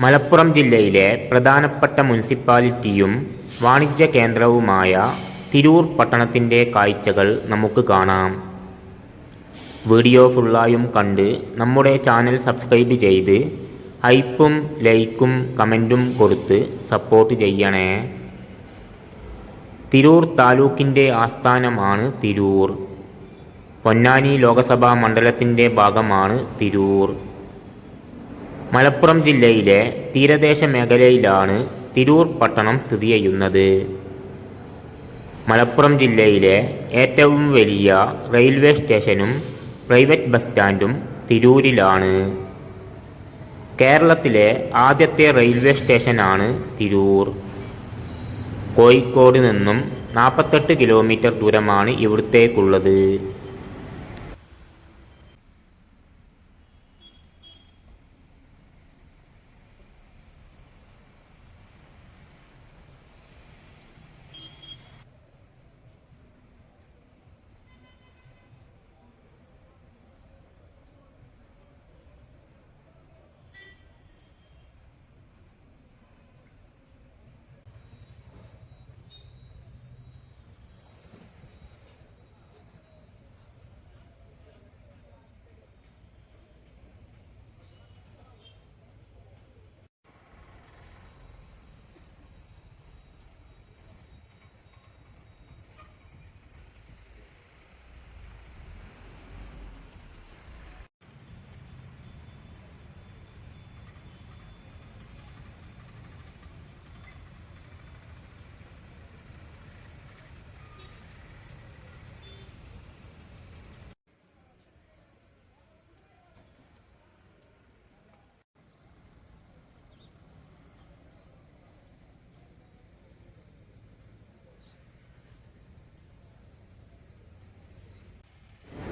മലപ്പുറം ജില്ലയിലെ പ്രധാനപ്പെട്ട മുനിസിപ്പാലിറ്റിയും വാണിജ്യ കേന്ദ്രവുമായ തിരൂർ പട്ടണത്തിന്റെ കാഴ്ചകൾ നമുക്ക് കാണാം. വീഡിയോ ഫുള്ളായും കണ്ട് നമ്മുടെ ചാനൽ സബ്സ്ക്രൈബ് ചെയ്ത് ഹൈപ്പും ലൈക്കും കമന്റും കൊടുത്ത് സപ്പോർട്ട് ചെയ്യണേ. തിരൂർ താലൂക്കിന്റെ ആസ്ഥാനമാണ് തിരൂർ. പൊന്നാനി ലോകസഭാ മണ്ഡലത്തിന്റെ ഭാഗമാണ് തിരൂർ. മലപ്പുറം ജില്ലയിലെ തീരദേശ മേഖലയിലാണ് തിരൂർ പട്ടണം സ്ഥിതി ചെയ്യുന്നത്. മലപ്പുറം ജില്ലയിലെ ഏറ്റവും വലിയ റെയിൽവേ സ്റ്റേഷനും പ്രൈവറ്റ് ബസ് സ്റ്റാൻഡും തിരൂരിലാണ്. കേരളത്തിലെ ആദ്യത്തെ റെയിൽവേ സ്റ്റേഷനാണ് തിരൂർ. കോഴിക്കോട് നിന്നും നാൽപ്പത്തെട്ട് കിലോമീറ്റർ ദൂരമാണ് ഇവിടത്തേക്കുള്ളത്.